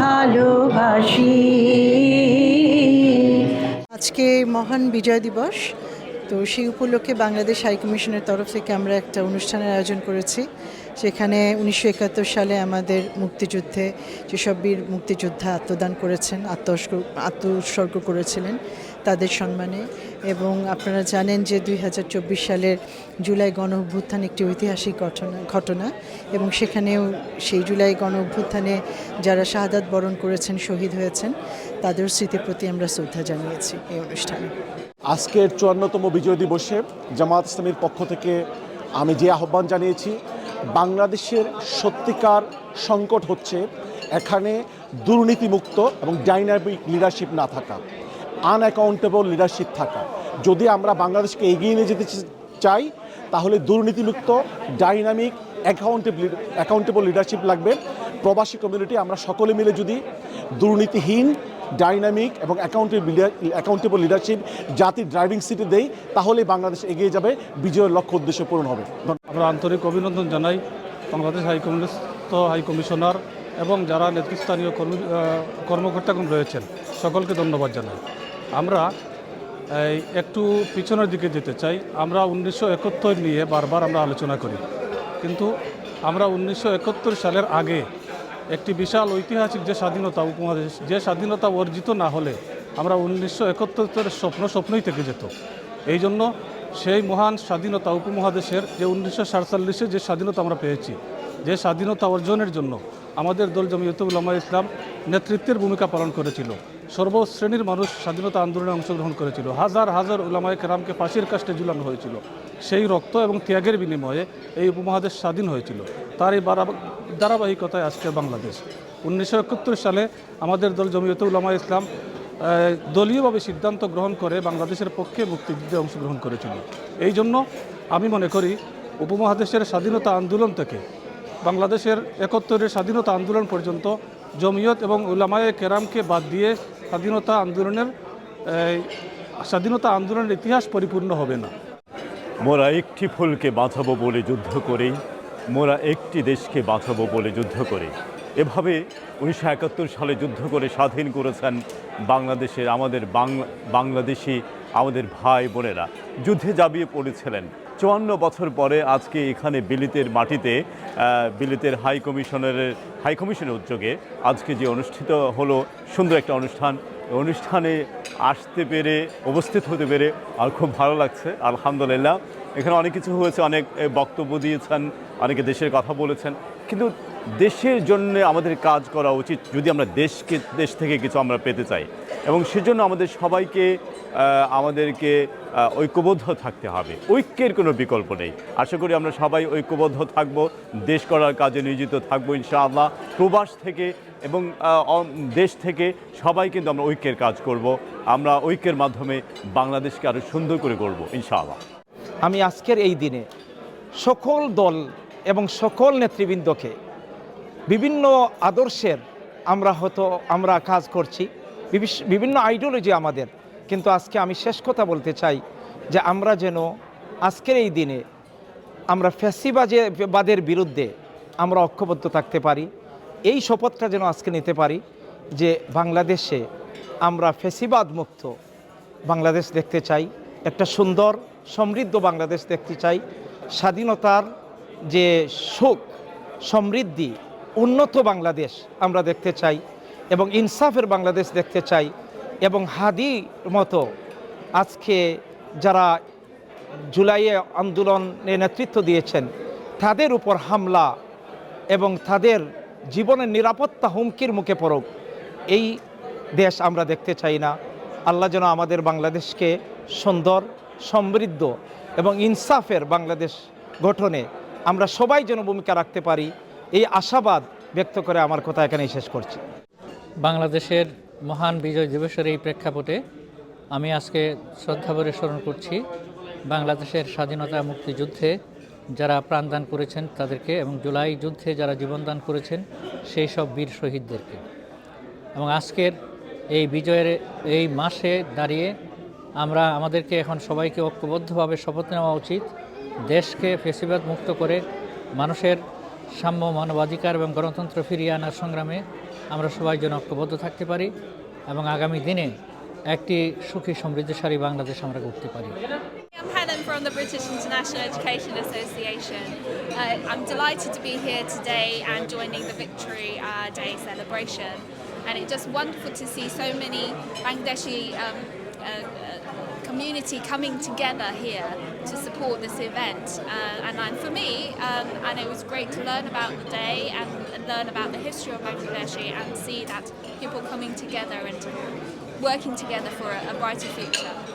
ভালোবাসি। আজকে মহান বিজয় দিবস। তো সেই উপলক্ষে বাংলাদেশ হাই কমিশনের তরফ থেকে আমরা একটা অনুষ্ঠানের আয়োজন করেছি। সেখানে উনিশশো একাত্তর সালে আমাদের মুক্তিযুদ্ধে যেসব বীর মুক্তিযোদ্ধা আত্মদান করেছেন, আত্মস্ক, আত্মোৎসর্গ করেছিলেন তাদের সম্মানে এবং আপনারা জানেন যে দুই হাজার চব্বিশ সালের জুলাই গণ অভ্যুত্থান একটি ঐতিহাসিক ঘটনা ঘটনা এবং সেখানেও সেই জুলাই গণ অভ্যুত্থানে যারা শাহাদাত বরণ করেছেন, শহীদ হয়েছেন, তাদের স্মৃতির প্রতি আমরা শ্রদ্ধা জানিয়েছি এই অনুষ্ঠানে। আজকের চুয়ান্নতম বিজয় দিবসে জামাত ইসলামীর পক্ষ থেকে আমি যে আহ্বান জানিয়েছি, বাংলাদেশের সত্যিকার সংকট হচ্ছে এখানে দুর্নীতিমুক্ত এবং ডাইনামিক লিডারশিপ না থাকা। আনঅ্যাকাউন্টেবল লিডারশিপ থাকা। যদি আমরা বাংলাদেশকে এগিয়ে নিয়ে যেতে চাই, তাহলে দুর্নীতিমুক্ত ডাইনামিক অ্যাকাউন্টেবল অ্যাকাউন্টেবল লিডারশিপ লাগবে। প্রবাসী কমিউনিটি আমরা সকলে মিলে যদি দুর্নীতিহীন ডাইনামিক এবং অ্যাকাউন্টেবল অ্যাকাউন্টেবল লিডারশিপ জাতির ড্রাইভিং সিটে দেই তাহলে বাংলাদেশ এগিয়ে যাবে, বিজয়ের লক্ষ্য উদ্দেশ্য পূরণ হবে। আমরা আন্তরিক অভিনন্দন জানাই Bangladesh high communist high commissioner এবং যারা নেতৃস্থানীয় কর্মী কর্মকর্তাগণ রয়েছেন, সকলকে ধন্যবাদ জানাই। আমরা একটু পিছনের দিকে যেতে চাই। আমরা উনিশশো একাত্তর নিয়ে বারবার আমরা আলোচনা করি। কিন্তু আমরা উনিশশো একাত্তর সালের আগে একটি বিশাল ঐতিহাসিক যে স্বাধীনতা উপমহাদেশ, যে স্বাধীনতা অর্জিত না হলে আমরা উনিশশো একাত্তরের স্বপ্ন স্বপ্নই থেকে যেত। এই জন্য সেই মহান স্বাধীনতা উপমহাদেশের যে উনিশশো সাতচল্লিশে যে স্বাধীনতা আমরা পেয়েছি, যে স্বাধীনতা অর্জনের জন্য আমাদের দল জমিয়তুল উলামা ইসলাম নেতৃত্বের ভূমিকা পালন করেছিল সর্বশ্রেণীর মানুষ স্বাধীনতা আন্দোলনে অংশগ্রহণ করেছিল। হাজার হাজার উলামায় কেরামকে ফাঁসির কাষ্টে ঝুলানো হয়েছিল। সেই রক্ত এবং ত্যাগের বিনিময়ে এই উপমহাদেশ স্বাধীন হয়েছিল। তার এই ধারাবাহিকতায় আজকে বাংলাদেশ। উনিশশো একাত্তর সালে আমাদের দল জমিয়ত উলামা ইসলাম দলীয়ভাবে সিদ্ধান্ত গ্রহণ করে বাংলাদেশের পক্ষে মুক্তিযুদ্ধে অংশগ্রহণ করেছিল। এই জন্য আমি মনে করি উপমহাদেশের স্বাধীনতা আন্দোলন থেকে বাংলাদেশের একত্তরের স্বাধীনতা আন্দোলন পর্যন্ত জমিয়ত এবং উলামায়ে কেরামকে বাদ দিয়ে স্বাধীনতা আন্দোলনের স্বাধীনতা আন্দোলনের ইতিহাস পরিপূর্ণ হবে না। মোরা একটি ফুলকে বাঁচাবো বলে যুদ্ধ করে, মোরা একটি দেশকে বাঁচাবো বলে যুদ্ধ করে। এভাবে উনিশশো একাত্তর সালে যুদ্ধ করে স্বাধীন করেছেন বাংলাদেশের, আমাদের বাংলা, বাংলাদেশি আমাদের ভাই বোনেরা যুদ্ধে জাবিয়ে পড়েছিলেন। চুয়ান্ন বছর পরে আজকে এখানে বিলিতের মাটিতে বিলিতের হাই কমিশনারের, হাই কমিশনের উদ্যোগে আজকে যে অনুষ্ঠিত হলো সুন্দর একটা অনুষ্ঠান অনুষ্ঠানে আসতে পেরে, উপস্থিত হতে পেরে আর খুব ভালো লাগছে, আলহামদুলিল্লাহ। এখানে অনেক কিছু হয়েছে, অনেক বক্তব্য দিয়েছেন, অনেকে দেশের কথা বলেছেন। কিন্তু দেশের জন্য আমাদের কাজ করা উচিত যদি আমরা দেশকে, দেশ থেকে কিছু আমরা পেতে চাই। এবং সেজন্য আমাদের সবাইকে আমাদেরকে ঐক্যবদ্ধ থাকতে হবে। ঐক্যের কোনো বিকল্প নেই। আশা করি আমরা সবাই ঐক্যবদ্ধ থাকব, দেশ করার কাজে নিয়োজিত থাকব, ইনশাআল্লাহ। প্রবাস থেকে এবং দেশ থেকে সবাই কিন্তু আমরা ঐক্যের কাজ করব। আমরা ঐক্যের মাধ্যমে বাংলাদেশকে আরও সুন্দর করে করব ইনশাআল্লাহ। আমি আজকের এই দিনে সকল দল এবং সকল নেতৃবৃন্দকে বিভিন্ন আদর্শের আমরা হয়তো আমরা কাজ করছি বিভিন্ন আইডিওলজি আমাদের। কিন্তু আজকে আমি শেষ কথা বলতে চাই যে আমরা যেন আজকের এই দিনে আমরা ফ্যাসিবাজে, বাদের বিরুদ্ধে আমরা ঐক্যবদ্ধ থাকতে পারি। এই শপথটা যেন আজকে নিতে পারি যে বাংলাদেশে আমরা ফ্যাসিবাদ মুক্ত বাংলাদেশ দেখতে চাই, একটা সুন্দর সমৃদ্ধ বাংলাদেশ দেখতে চাই, স্বাধীনতার যে সুখ, সমৃদ্ধি, উন্নত বাংলাদেশ আমরা দেখতে চাই এবং ইনসাফের বাংলাদেশ দেখতে চাই এবং হাদি মতো আজকে যারা জুলাইয়ে আন্দোলনে নেতৃত্ব দিয়েছেন, তাদের উপর হামলা এবং তাদের জীবনের নিরাপত্তা হুমকির মুখে পড়ুক, এই দেশ আমরা দেখতে চাই না। আল্লাহ যেন আমাদের বাংলাদেশকে সুন্দর, সমৃদ্ধ এবং ইনসাফের বাংলাদেশ গঠনে আমরা সবাই যেন ভূমিকা রাখতে পারি, এই আশাবাদ ব্যক্ত করে আমার কথা এখানেই শেষ করছি। বাংলাদেশের মহান বিজয় দিবসের এই প্রেক্ষাপটে আমি আজকে শ্রদ্ধাভরে স্মরণ করছি বাংলাদেশের স্বাধীনতা মুক্তিযুদ্ধে যারা প্রাণদান করেছেন তাদেরকে এবং জুলাই যুদ্ধে যারা জীবনদান করেছেন সেই সব বীর শহীদদেরকে। এবং আজকের এই বিজয়ের এই মাসে দাঁড়িয়ে আমরা আমাদেরকে এখন সবাইকে ঐক্যবদ্ধভাবে শপথ নেওয়া উচিত। দেশকে ফেসিবাদ মুক্ত করে মানুষের সাম্য মানবাধিকার এবং গণতন্ত্র ফিরিয়ে আনার সংগ্রামে আমরা সবাই যেন ঐক্যবদ্ধ থাকতে পারি এবং আগামী দিনে একটি সুখী সমৃদ্ধশালী বাংলাদেশ আমরা করতে পারি from the British International Education Association. Uh, I'm delighted to be here today and joining the Victory uh, Day celebration. And it's just wonderful to see so many Bangladeshi um, uh, uh, community coming together here to support this event. Uh, and, and for me, um, and it was great to learn about the day and, learn about the history of Bangladeshi and see that people coming together and working together for a, a brighter future.